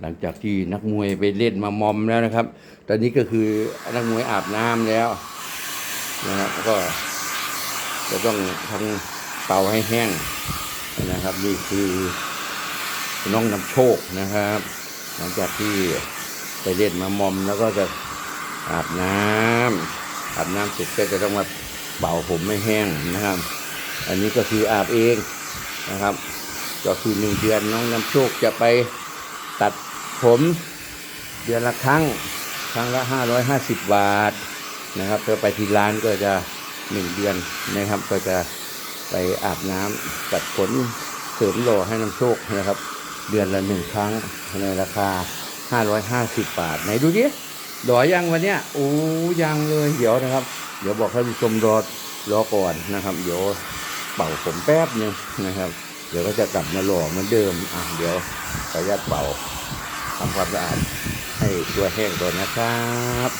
หลังจากที่นักมวยไปเล่นมามอมแล้วนะครับ ตอนนี้ก็คือนักมวยอาบน้ำแล้วนะครับก็จะต้องทำเป่าให้แห้งนะครับ นี่คือน้องนำโชคนะครับ หลังจากที่ไปเล่นมามอมแล้วก็จะอาบน้ำอาบน้ำเสร็จก็จะต้องมาเป่าผมไม่แห้งนะครับ อันนี้ก็คืออาบเองนะครับ ก็คือหนึ่งเดือนน้องนำโชคจะไปตัด ผม เดือนละครั้ง ครั้งละห้าร้อยห้าสิบบาทนะครับถ้าไปที่ร้านก็จะหนึ่งเดือนนะครับ ก็จะไปอาบน้ำตัดขนเสริมหล่อให้น้ำโชคนะครับ เดือนละหนึ่งครั้งในราคาห้าร้อยห้าสิบบาท ไหนดูดิดอยยังวันเนี้ยโอ้ยังเลยเดี๋ยวนะครับ เดี๋ยวบอกท่านผู้ชมรอรอก่อนนะครับ เดี๋ยวเป่าผมแป๊บหนึงนะครับ เดี๋ยวก็จะกลับมาหล่อเหมือนเดิมอะเดี๋ยวขออนุญาตเป่า ทำความสะอาดให้ตัวแห้งก่อนนะครับ